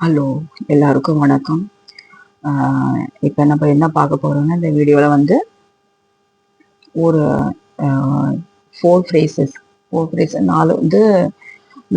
Hello எல்லாருக்கும் வணக்கம். இப்போ நம்ம என்ன பார்க்க போகிறோன்னா இந்த வீடியோவில் வந்து ஒரு ஃபோர் ஃப்ரேசஸ் ஃபோர் ஃப்ரேஸ் நாலு வந்து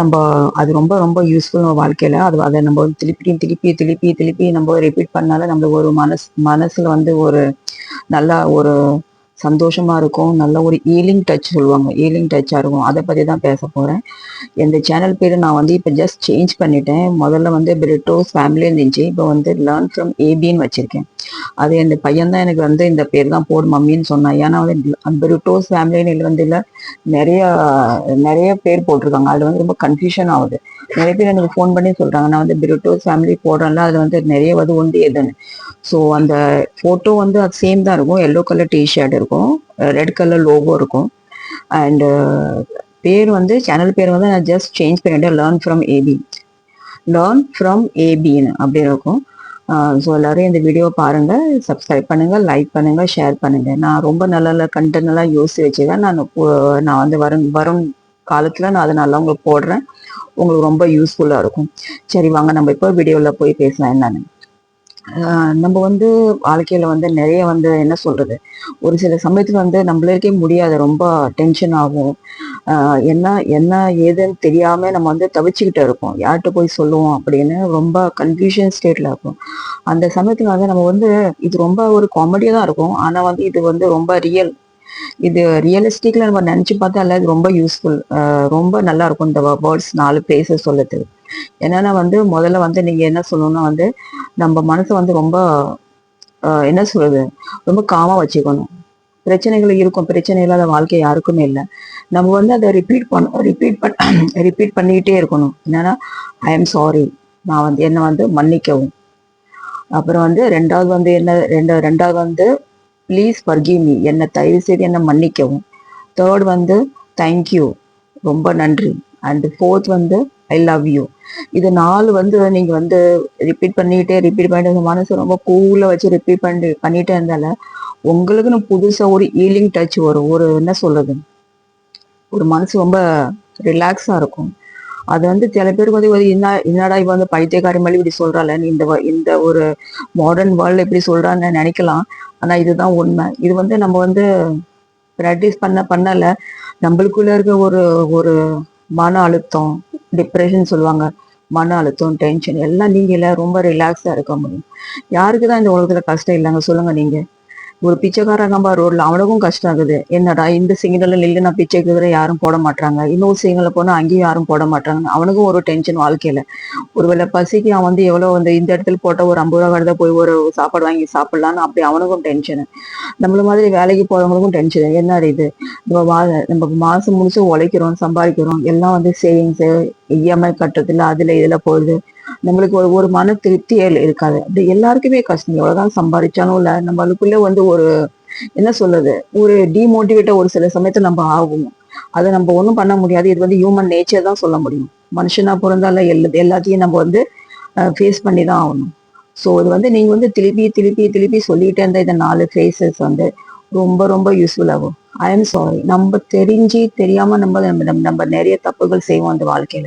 நம்ம அது ரொம்ப ரொம்ப யூஸ்ஃபுல் நம்ம வாழ்க்கையில். அது அதை நம்ம வந்து திருப்பி திருப்பி திருப்பி திருப்பி நம்ம ரிப்பீட் பண்ணாலும் நம்மளுக்கு ஒரு மனசு மனசில் வந்து ஒரு நல்ல ஒரு சந்தோஷமாக இருக்கும். நல்ல ஒரு ஈலிங் டச் சொல்லுவாங்க. ஈலிங் டச்சாக இருக்கும். அதை பற்றி தான் பேச போகிறேன் இந்த சேனல் பேர் நான் வந்து இப்போ ஜஸ்ட் சேஞ்ச் பண்ணிட்டேன். முதல்ல வந்து பிரிட்டோஸ் ஃபேமிலி இருந்துச்சு. இப்போ வந்து லேர்ன் ஃப்ரம் ஏபின்னு வச்சுருக்கேன். அது இந்த பையன் தான் எனக்கு வந்து இந்த பேர் தான் போடு மம்மின்னு சொன்னான். ஏன்னா வந்து பிரிட்டோஸ் ஃபேமிலின்னு வந்து இல்லை நிறைய நிறைய பேர் போட்டிருக்காங்க. அது வந்து ரொம்ப கன்ஃபியூஷன் ஆகுது. நிறைய பேர் எனக்கு ஃபோன் பண்ணி சொல்கிறாங்க நான் வந்து பிரிட்டோஸ் ஃபேமிலி போடுறேன்ல அது வந்து நிறைய வந்து உண்டு எதுன்னு. ஸோ அந்த ஃபோட்டோ வந்து அது சேம் தான் இருக்கும். எல்லோ கலர் டிஷர்ட் இருக்கும். ரெட் கலர் லோகோ இருக்கும். அண்டு பேர் வந்து சேனல் பேர் வந்து நான் ஜஸ்ட் சேஞ்ச் பண்ணிட்டேன் learn from AB learn from ஏபின்னு அப்படி இருக்கும். ஸோ எல்லாரும் இந்த வீடியோ பாருங்க சப்ஸ்கிரைப் பண்ணுங்க லைக் பண்ணுங்க ஷேர் பண்ணுங்க. நான் ரொம்ப நல்ல நல்ல கண்டென்ட்லாம் யோசித்து வச்சு வச்சுதான் நான் நான் வந்து வரும் வரும் காலத்துல நான் அதை நல்லா உங்களுக்கு போடுறேன். உங்களுக்கு ரொம்ப யூஸ்ஃபுல்லா இருக்கும். சரி வாங்க நம்ம இப்போ வீடியோவில் போய் பேசலாம். என்னன்னு. நம்ம வந்து வாழ்க்கையில வந்து நிறைய வந்து என்ன சொல்றது? ஒரு சில சமயத்துல வந்து நம்மளுக்கே முடியாது ரொம்ப டென்ஷன் ஆகும். என்ன என்ன ஏதுன்னு தெரியாம நம்ம வந்து தவிச்சுக்கிட்டு இருப்போம் யார்கிட்ட போய் சொல்லுவோம் அப்படின்னு ரொம்ப கன்ஃபியூஷன் ஸ்டேட்ல இருக்கும். அந்த சமயத்துல வந்து நம்ம வந்து இது ரொம்ப ஒரு காமெடியா தான் இருக்கும். ஆனா வந்து இது வந்து ரொம்ப ரியல் இது ரியலிஸ்டிக்ல நம்ம நினைச்சு பார்த்தா இல்ல இது ரொம்ப யூஸ்ஃபுல் ரொம்ப நல்லா இருக்கும் இந்த வேர்ட்ஸ் நாலு பேச சொல்லுது என்னன்னா வந்து முதல்ல வந்து நீங்க என்ன சொல்லணும்னா வந்து நம்ம மனசு வந்து ரொம்ப என்ன சொல்றது? ரொம்ப காமா வச்சுக்கணும். பிரச்சனைகள் இருக்கும். பிரச்சனை இல்லாத வாழ்க்கை யாருக்குமே இல்லை. நம்ம வந்து அதை ரிப்பீட் பண்ண ரிப்பீட் பண்ண ரிப்பீட் பண்ணிக்கிட்டே இருக்கணும். என்னன்னா ஐ எம் சாரி நான் வந்து என்னை வந்து மன்னிக்கவும். அப்புறம் வந்து ரெண்டாவது வந்து என்ன ரெண்டு ரெண்டாவது வந்து ப்ளீஸ் forgive மீ என்னை தயவு செய்து என்னை மன்னிக்கவும். தேர்ட் வந்து தேங்க்யூ ரொம்ப நன்றி. அண்ட் ஃபோர்த் வந்து ஐ லவ் யூ இது நாலு வந்து நீங்க வந்து ரிப்பீட் பண்ணிட்டே ரிப்பீட் பண்ணிட்டு அந்த மனசு ரொம்ப கூல வச்சு ரிப்பீட் பண்ணி பண்ணிட்டே இருந்தால உங்களுக்குன்னு புதுசா ஒரு ஈலிங் டச் வரும். ஒரு என்ன சொல்றது? ஒரு மனசு ரொம்ப ரிலாக்ஸா இருக்கும். அது வந்து சில பேருக்கு வந்து என்ன என்னடா இவ வந்து பைத்தியக்காரி மாதிரி இப்படி சொல்றாள்? நீ இந்த வ- இந்த ஒரு மாடர்ன் வேர்ல்டு இப்படி சொல்றான்னு நினைக்கலாம். ஆனா இதுதான் உண்மை. இது வந்து நம்ம வந்து ப்ராக்டிஸ் பண்ண பண்ணல. நம்மளுக்குள்ள இருக்க ஒரு ஒரு மன அழுத்தம் டிப்ரெஷன் சொல்லுவாங்க. மன அழுத்தம் டென்ஷன் எல்லாம் நீங்கள் ரொம்ப ரிலாக்ஸா இருக்க முடியும். யாருக்கு தான் இந்த உலகத்துல கஷ்டம் இல்லைங்க சொல்லுங்க நீங்க. ஒரு பிச்சைக்காரன் நம்ம ரோட்ல அவனுக்கும் கஷ்டம் ஆகுது என்னடா இந்த சிக்னல்ல நில்லு நான் பிச்சை குதிரை யாரும் போட மாட்டாங்க இன்னொரு சிக்னல்ல போனா அங்கேயும் யாரும் போட மாட்டாங்க அவனுக்கும் ஒரு டென்ஷன் வாழ்க்கையில ஒருவேளை பசிக்கு அவன் வந்து எவ்வளவு வந்து இந்த இடத்துல போட்டால் ஒரு ஐம்பது ரூபா கடை போய் ஒரு சாப்பாடு வாங்கி சாப்பிடலான்னு அப்படி அவனுக்கும் டென்ஷன் நம்மள மாதிரி வேலைக்கு போறவங்களுக்கும் டென்ஷன் என்ன இது நம்ம வா நம்ம மாசம் முடிச்சு உழைக்கிறோம் சம்பாதிக்கிறோம் எல்லாம் வந்து சேவிங்ஸ் இஎம்ஐ கட்டுறதுல அதுல இதுல போகுது நம்மளுக்கு ஒரு ஒரு மன திருப்தி இருக்காது. அப்படி எல்லாருக்குமே கஷ்டம். எவ்வளவுதான் சம்பாதிச்சாலும் இல்ல நம்மளுக்குள்ள வந்து ஒரு என்ன சொல்றது ஒரு டிமோட்டிவேட்டா ஒரு சில சமயத்துல நம்ம ஆகும். அதை நம்ம ஒண்ணும் பண்ண முடியாது. இது வந்து ஹியூமன் நேச்சர் தான் சொல்ல முடியும். மனுஷனா பிறந்தால எல்லா எல்லாத்தையும் நம்ம வந்து ஃபேஸ் பண்ணி தான் ஆகணும். ஸோ இது வந்து நீங்க வந்து திருப்பி திருப்பி திருப்பி சொல்லிட்டே இருந்த இந்த நாலு ஃபேஸஸ் வந்து ரொம்ப ரொம்ப யூஸ்ஃபுல் ஆகும். ஐ எம் சாரி நம்ம தெரிஞ்சு தெரியாம நம்ம நம்ம நம்ம- நம்ம நிறைய தப்புகள் செய்வோம் அந்த வாழ்க்கையில.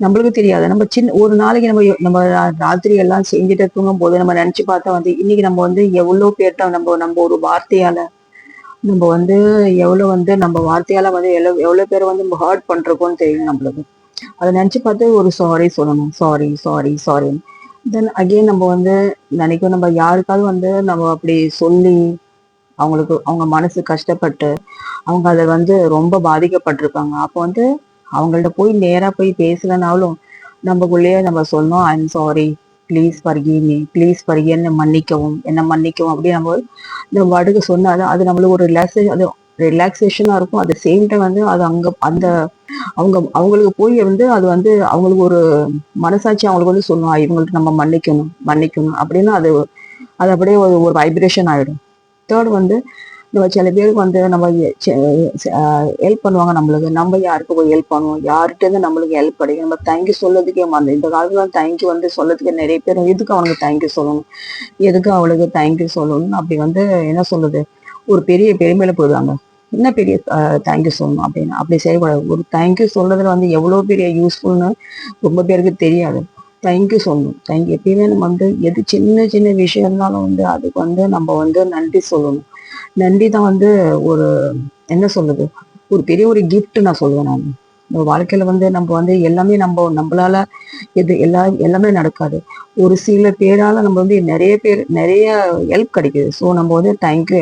நம்மளுக்கு தெரியாது. நம்ம சின்ன ஒரு நாளைக்கு நம்ம நம்ம ராத்திரி எல்லாம் செஞ்சுட்டு தூங்கும் போது நம்ம நினைச்சு பார்த்தா வந்து இன்னைக்கு நம்ம வந்து எவ்வளோ பேர்ட்ட நம்ம நம்ம ஒரு வார்த்தையால நம்ம வந்து எவ்வளோ வந்து நம்ம வார்த்தையால வந்து எவ்வளோ எவ்வளோ பேர் வந்து நம்ம ஹர்ட் பண்றோம்னு தெரியும் நம்மளுக்கு. அதை நினைச்சு பார்த்து ஒரு சாரி சொல்லணும். Sorry sorry sorry then again நம்ம வந்து நினைக்கும் நம்ம யாருக்காவது வந்து நம்ம அப்படி சொல்லி அவங்களுக்கு அவங்க மனசு கஷ்டப்பட்டு அவங்க அதை வந்து ரொம்ப பாதிக்கப்பட்டிருப்பாங்க அப்போ வந்து அவங்கள்ட்ட போய் நேரா போய் பேசலனாலும் நம்மக்குள்ளேயே நம்ம சொன்னோம் I am sorry please forgive me. Please forgive என்ன மன்னிக்கவும். என்ன மன்னிக்கவும். அப்படி நம்ம இந்த வடுக்கு சொன்னாலும் அது நம்மளுக்கு ஒரு ரிலாக்ஸேஷன் அது ரிலாக்ஸேஷனாக இருக்கும். அது சேம் டைம் வந்து அது அங்கே அந்த அவங்க அவங்களுக்கு போய் வந்து அது வந்து அவங்களுக்கு ஒரு மனசாட்சி அவங்களுக்கு வந்து சொல்லணும். இவங்களுக்கு நம்ம மன்னிக்கணும் மன்னிக்கணும். அப்படின்னு அது அது அப்படியே ஒரு ஒரு வைப்ரேஷன் ஆகிடும் தேர்ட் வந்து நம்ம சில பேருக்கு வந்து நம்ம ஹெல்ப் பண்ணுவாங்க நம்மளுக்கு. நம்ம யாருக்கு போய் ஹெல்ப் பண்ணுவோம் யார்கிட்டேருந்து நம்மளுக்கு ஹெல்ப் கிடைக்கும்? நம்ம தேங்க்யூ சொல்லதுக்கே வந்து இந்த காலத்துல தேங்க்யூ வந்து சொல்லதுக்கு நிறைய பேர் எதுக்கு அவனுக்கு தேங்க்யூ சொல்லணும்? எதுக்கு அவளுக்கு தேங்க்யூ சொல்லணும் அப்படி வந்து என்ன சொல்லுது ஒரு பெரிய பெருமையில போயிடுவாங்க. என்ன பெரிய தேங்க்யூ சொல்லணும் அப்படின்னு? அப்படி செய்யக்கூடாது. ஒரு தேங்க்யூ சொல்றதுல வந்து எவ்வளோ பெரிய யூஸ்ஃபுல்னு ரொம்ப பேருக்கு தெரியாது. தேங்க்யூ சொல்லணும். தேங்க்யூ எப்பயுமே நம்ம வந்து எது சின்ன சின்ன விஷயம் இருந்தாலும் வந்து அதுக்கு வந்து நம்ம வந்து நன்றி சொல்லணும். நன்றி தான் வந்து ஒரு என்ன சொல்றது? ஒரு பெரிய ஒரு கிஃப்ட் நான் சொல்லுவேன் நான். நம்ம வாழ்க்கையில வந்து நம்ம வந்து எல்லாமே நம்ம நம்மளால எது எல்லா எல்லாமே நடக்காது. ஒரு சில பேரால நம்ம வந்து நிறைய பேர் நிறைய ஹெல்ப் கிடைக்குது. ஸோ நம்ம வந்து தேங்க்யூ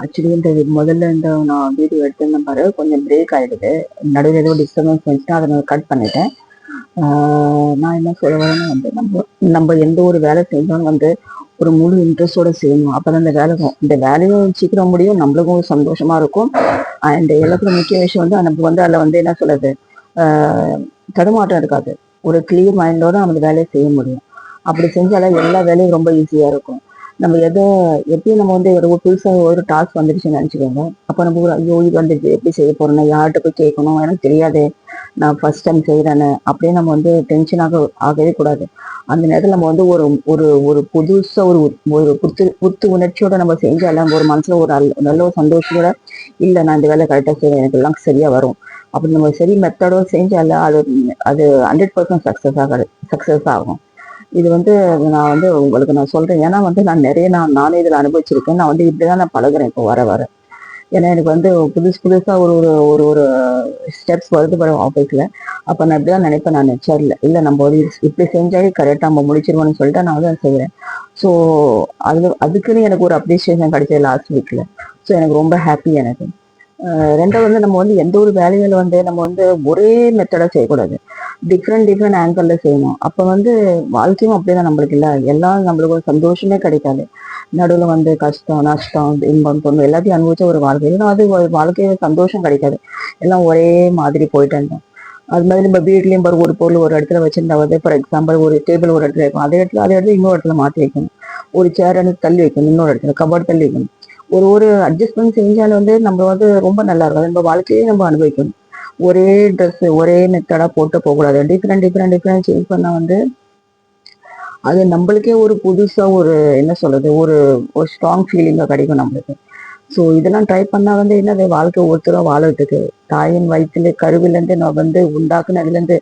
ஆக்சுவலி இந்த முதல்ல இந்த நான் வீடியோ எடுத்திருந்தேன் பாரு கொஞ்சம் பிரேக் ஆயிடுது. நடுவில் ஏதோ டிஸ்டர்பன்ஸ் வந்துச்சுன்னா அதை நான் கட் பண்ணிட்டேன். நான் என்ன சொல்ல வரேன்னா வந்து நம்ம நம்ம எந்த ஒரு வேலை செஞ்சாலும் வந்து ஒரு முழு இன்ட்ரெஸ்டோட செய்யணும் அப்பதான் இந்த வேலை இந்த வேலையும் சீக்கிரம் முடியும் நம்மளுக்கும் சந்தோஷமா இருக்கும். அண்ட் எல்லாத்துக்கும் முக்கிய விஷயம் வந்து நம்ம வந்து அதில் வந்து என்ன சொல்றது ஆஹ் தடுமாற்றம் இருக்காது. ஒரு கிளியர் மைண்டோட நம்ம வேலையை செய்ய முடியும். அப்படி செஞ்சாலும் எல்லா வேலையும் ரொம்ப ஈஸியா இருக்கும். நம்ம எதை எப்பயும் நம்ம வந்து ஒரு புதுசாக ஒரு டாஸ்க் வந்துடுச்சுன்னு நினச்சிக்கோங்க. அப்போ நம்ம ஒரு ஐயோ இது வந்து எப்படி செய்ய போறேன்னு யார்கிட்ட போய் கேட்கணும்? எனக்கு தெரியாது. நான் ஃபர்ஸ்ட் டைம் செய்கிறேன்னு அப்படியே நம்ம வந்து டென்ஷனாக ஆகவே கூடாது. அந்த நேரத்தில் நம்ம வந்து ஒரு ஒரு ஒரு புதுசாக ஒரு ஒரு புத்து புத்து உணர்ச்சியோட நம்ம செஞ்சாலும் ஒரு மனசில் ஒரு நல்ல- நல்ல ஒரு சந்தோஷத்தோட இல்லை நான் இந்த வேலை கரெக்டாக செய்வேன் எனக்கு எல்லாம் சரியாக வரும். அப்படி நம்ம சரி மெத்தடோ செஞ்சால அது அது ஹண்ட்ரட் பர்சன்ட் சக்ஸஸ் ஆகாது சக்ஸஸ் ஆகும். இது வந்து நான் வந்து உங்களுக்கு நான் சொல்கிறேன் ஏன்னா வந்து நான் நிறைய நான் நானே இதில் அனுபவிச்சிருக்கேன். நான் வந்து இப்படிதான் நான் பழகுறேன் இப்போ வர வர. ஏன்னா எனக்கு வந்து புதுசு புதுசாக ஒரு ஒரு ஒரு ஒரு ஸ்டெப்ஸ் வருது பாரு ஆஃபீஸில் அப்போ நான் இப்படிதான் நினைப்பேன் நான். சரி இல்லை இல்லை நம்ம வந்து இப்படி செஞ்சாலே கரெக்டாக நம்ம முடிச்சிருவோம்னு சொல்லிட்டு நான் வந்து செய்கிறேன் ஸோ அது அதுக்குன்னு எனக்கு ஒரு அப்ரிசியேஷன் கிடைச்சது லாஸ்ட் வீக்கில் ஸோ எனக்கு ரொம்ப ஹாப்பி எனக்கு. ரெண்டாவது வந்து நம்ம வந்து எந்த ஒரு வேலைகளை வந்து நம்ம வந்து ஒரே மெத்தடாக செய்யக்கூடாது. டிஃப்ரெண்ட் டிஃப்ரெண்ட் ஆங்கிளில் செய்யணும். அப்போ வந்து வாழ்க்கையும் அப்படிதான் நம்மளுக்கு இல்லை. எல்லாம் நம்மளுக்கு ஒரு சந்தோஷமே கிடைக்காது. நடுவில் வந்து கஷ்டம் நஷ்டம் இன்பம் தொண்டு எல்லாத்தையும் அனுபவிச்ச ஒரு வாழ்க்கை. ஏன்னா அது ஒரு வாழ்க்கையில சந்தோஷம் கிடைக்காது. எல்லாம் ஒரே மாதிரி போயிட்டு இருந்தோம். அது மாதிரி நம்ம வீட்லேயும் பாரு ஒரு பொருள் ஒரு இடத்துல வச்சிருந்தாவது ஃபார் எக்ஸாம்பிள் ஒரு டேபிள் ஒரு இடத்துல இருக்கும் அதே இடத்துல அதே இடத்துல இன்னொரு இடத்துல மாற்றி வைக்கணும். ஒரு சேர் எனக்கு தள்ளி வைக்கணும் இன்னொரு இடத்துல கபோர்ட் தள்ளி வைக்கணும். ஒரு ஒரு அட்ஜஸ்ட்மெண்ட் செஞ்சாலும் வந்து நம்ம வந்து ரொம்ப நல்லா இருக்கும். நம்ம வாழ்க்கையே நம்ம அனுபவிக்கணும். ஒரே ட்ரெஸ் ஒரே மெத்தடாக போட்டு போகக்கூடாது. டிஃப்ரெண்ட் டிஃப்ரெண்ட் டிஃப்ரெண்ட் சேஞ்ச் பண்ணால் வந்து அது நம்மளுக்கே ஒரு புதுசாக ஒரு என்ன சொல்கிறது ஒரு ஒரு ஸ்ட்ராங் ஃபீலிங்காக கிடைக்கும் நம்மளுக்கு. ஸோ இதெல்லாம் ட்ரை பண்ணால் வந்து என்னது வாழ்க்கை ஒருத்தரும் வாழறதுக்கு. தாயின் வயிற்றுல கருவிலேருந்து நம்ம வந்து உண்டாக்குனதுலேருந்து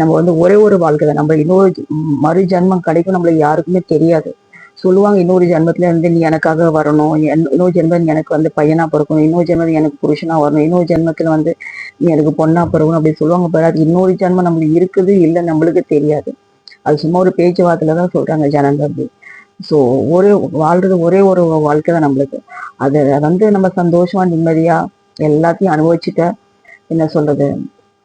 நம்ம வந்து ஒரே ஒரு வாழ்க்கை தான் நம்ம இன்னொரு மறு ஜென்மம் கிடைக்கும் நம்மளுக்கு யாருக்குமே தெரியாது. சொல்லுவாங்க இன்னொரு ஜென்மத்துல இருந்து நீ எனக்காக வரணும். என்- இன்னொரு ஜென்மம் எனக்கு வந்து பையனா பிறக்கணும். இன்னொரு ஜென்மம் எனக்கு புருஷனா வரணும். இன்னொரு ஜென்மத்துல வந்து நீ எனக்கு பொண்ணா பிறக்கணும். அப்படி சொல்லுவாங்க பாரு. அது இன்னொரு ஜென்மம் நம்மளுக்கு இருக்குது இல்லை நம்மளுக்கு தெரியாது. அது சும்மா ஒரு பேச்சுவார்த்தையில தான் சொல்றாங்க ஜனங்க அப்படி. ஸோ ஒரே வாழ்றது ஒரே ஒரு வாழ்க்கை தான் நம்மளுக்கு. அதை வந்து நம்ம சந்தோஷமா நிம்மதியா எல்லாத்தையும் அனுபவிச்சுட்ட என்ன சொல்றது?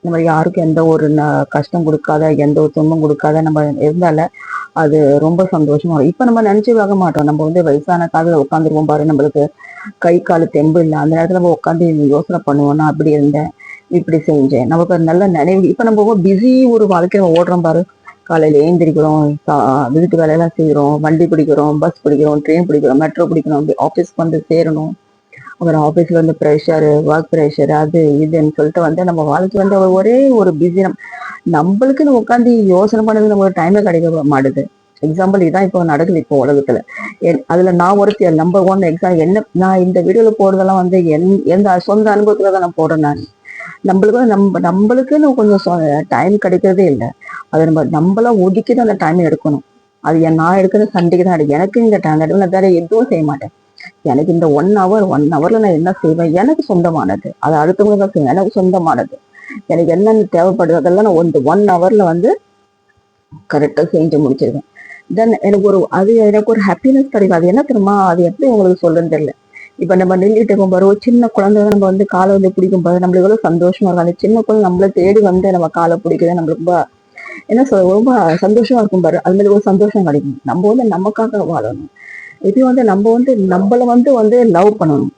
நம்ம யாருக்கும் எந்த ஒரு ந- கஷ்டம் கொடுக்காத எந்த ஒரு துன்பம் கொடுக்காத நம்ம இருந்தால அது ரொம்ப சந்தோஷமா இருக்கும். இப்ப நம்ம நினைச்சு பார்க்க மாட்டோம். நம்ம வந்து வயசான காலத்துல உட்காந்துருவோம் பாரு. நம்மளுக்கு கை கால் தெம்பு இல்லை. அந்த நேரத்துல நம்ம உட்காந்து யோசனை பண்ணுவோம்னா அப்படி இருந்தேன் இப்படி செஞ்சேன். நமக்கு ஒரு நல்ல நினைவு இப்ப நம்ம பிஸி ஒரு வாழ்க்கையில ஓடுறோம் பாரு. காலையில ஏந்திரிக்கிறோம் வீட்டு வேலையெல்லாம் செய்யறோம் வண்டி பிடிக்கிறோம் பஸ் பிடிக்கிறோம் ட்ரெயின் பிடிக்கிறோம் மெட்ரோ பிடிக்கிறோம் ஆஃபீஸ்க்கு வந்து சேரணும். அப்புறம் ஆஃபீஸில் வந்து ப்ரெஷரு ஒர்க் ப்ரெஷர் அது இதுன்னு சொல்லிட்டு வந்து நம்ம வாழ்க்கை வந்து ஒரே ஒரு பிஸி நம்மளுக்குன்னு உட்காந்து யோசனை பண்ணது நமக்கு டைமே கிடைக்க மாட்டுது. எக்ஸாம்பிள் இதான் இப்போ நடக்குது இப்போ உலகத்துல. என்- அதுல நான் ஒருத்தி நம்பர் ஒன் எக்ஸாம் என்ன நான் இந்த வீடியோல போடுறதெல்லாம் வந்து என் எந்த சொந்த அனுபவத்துல தான் நான் போடுறேன் நான். நம்மளுக்கு நம்ம நம்மளுக்குன்னு கொஞ்சம் டைம் கிடைக்கிறதே இல்லை. அதை நம்ம நம்மளா ஒதுக்கி தான் அந்த டைம் எடுக்கணும். அது என் நான் எடுக்கிறது சண்டைக்கு தான் எடுக்கும் எனக்கு இந்த டைம் நான் வேற எதுவும் செய்ய மாட்டேன். எனக்கு இந்த ஒன் ஹவர் ஒன் ஹவர்ல நான் என்ன செய்வேன்? எனக்கு சொந்தமானது. அது அடுத்தவங்க தான் செய்வேன். எனக்கு சொந்தமானது. எனக்கு என்னென்ன தேவைப்படுது அதெல்லாம் நான் ஒன் ஒன் ஹவர்ல வந்து கரெக்டாக செஞ்சு முடிச்சிருவேன். தென் எனக்கு ஒரு அது எனக்கு ஒரு ஹாப்பினஸ் கிடைக்கும். அது என்ன தெரியுமா? அது எப்படி உங்களுக்கு சொல்லுன்னு தெரியல. இப்ப நம்ம நின்றுட்டு இருக்கும்போது ஒரு சின்ன குழந்தை நம்ம வந்து காலை வந்து பிடிக்கும் போது நம்மளுக்கு எவ்வளோ சந்தோஷமா இருக்கும். அந்த சின்ன குழந்தை நம்மள தேடி வந்து நம்ம காலை பிடிக்குது. நம்மளுக்கு ரொம்ப என்ன சொல்ற ரொம்ப சந்தோஷமா இருக்கும் பாரு. அது மாதிரி ஒரு சந்தோஷம் கிடைக்கும். நம்ம வந்து நமக்காக வாழணும். இது வந்து நம்ம வந்து நம்மள வந்து வந்து லவ் பண்ணணும்.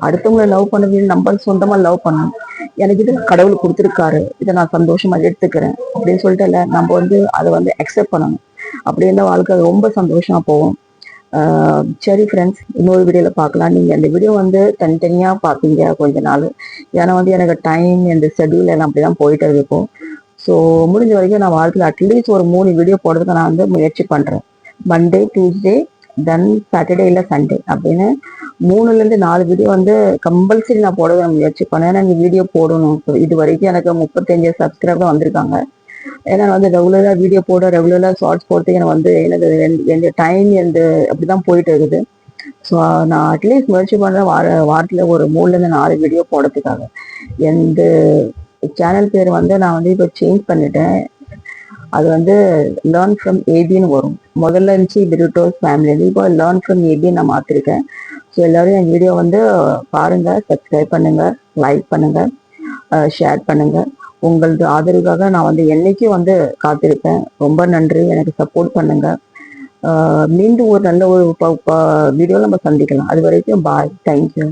அடுத்தவங்களை லவ் பண்ணது நம்ம சொந்தமா லவ் பண்ணணும். எனக்கு இது கடவுள் கொடுத்துருக்காரு. இதை நான் சந்தோஷமா எடுத்துக்கிறேன். அப்படின்னு சொல்லிட்டு இல்லை நம்ம வந்து அதை வந்து அக்செப்ட் பண்ணணும். அப்படி இருந்தால் வாழ்க்கை ரொம்ப சந்தோஷமா போகும். சரி ஃப்ரெண்ட்ஸ் இன்னொரு வீடியோல பார்க்கலாம். நீங்க இந்த வீடியோ வந்து தனித்தனியா பார்ப்பீங்க கொஞ்ச நாள். ஏன்னா வந்து எனக்கு டைம் இந்த ஷெட்யூல் எல்லாம் அப்படிதான் போயிட்டு இருக்கும் ஸோ முடிஞ்ச வரைக்கும் நான் வாழ்க்கையில் அட்லீஸ்ட் ஒரு மூணு வீடியோ போடுறதுக்கு நான் வந்து முயற்சி பண்றேன். மண்டே டியூஸ்டே தென் சாட்டர்டே இல்லை சண்டே அப்படின்னு மூணுலேருந்து நாலு வீடியோ வந்து கம்பல்சரி நான் போட முயற்சி பண்ணேன். ஏன்னா இந்த வீடியோ போடணும். இது வரைக்கும் எனக்கு முப்பத்தஞ்சு சப்ஸ்கிரைபர் வந்திருக்காங்க. ஏன்னா வந்து ரெகுலராக வீடியோ போட ரெகுலராக ஷார்ட்ஸ் போடுறதுக்கு எனக்கு வந்து எனக்கு எந்த டைம் எந்த அப்படி தான் போயிட்டு இருக்குது. ஸோ நான் அட்லீஸ்ட் முயற்சி பண்ணுறேன் வார வாரத்தில் ஒரு மூணுலேருந்து நாலு வீடியோ போடுறதுக்காக. எந்த சேனல் பேர் வந்து நான் வந்து இப்போ சேஞ்ச் பண்ணிட்டேன். அது வந்து லேர்ன் ஃப்ரம் ஏபின்னு வரும். முதல்ல இருந்துச்சு பிரிட்டோஸ் ஃபேமிலியிலேருந்து இப்போ லேர்ன் ஃப்ரம் ஏபின்னு நான் மாற்றிருக்கேன் ஸோ எல்லாரும் என் வீடியோ வந்து பாருங்கள் சப்ஸ்கிரைப் பண்ணுங்கள் லைக் பண்ணுங்கள் ஷேர் பண்ணுங்கள் உங்களது ஆதரவுக்காக நான் வந்து என்னைக்கும் வந்து காத்திருப்பேன். ரொம்ப நன்றி. எனக்கு சப்போர்ட் பண்ணுங்கள் மீண்டும் ஒரு நல்ல ஒரு வீடியோவில் நம்ம சந்திக்கலாம். அது வரைக்கும் பாய் தேங்க்யூ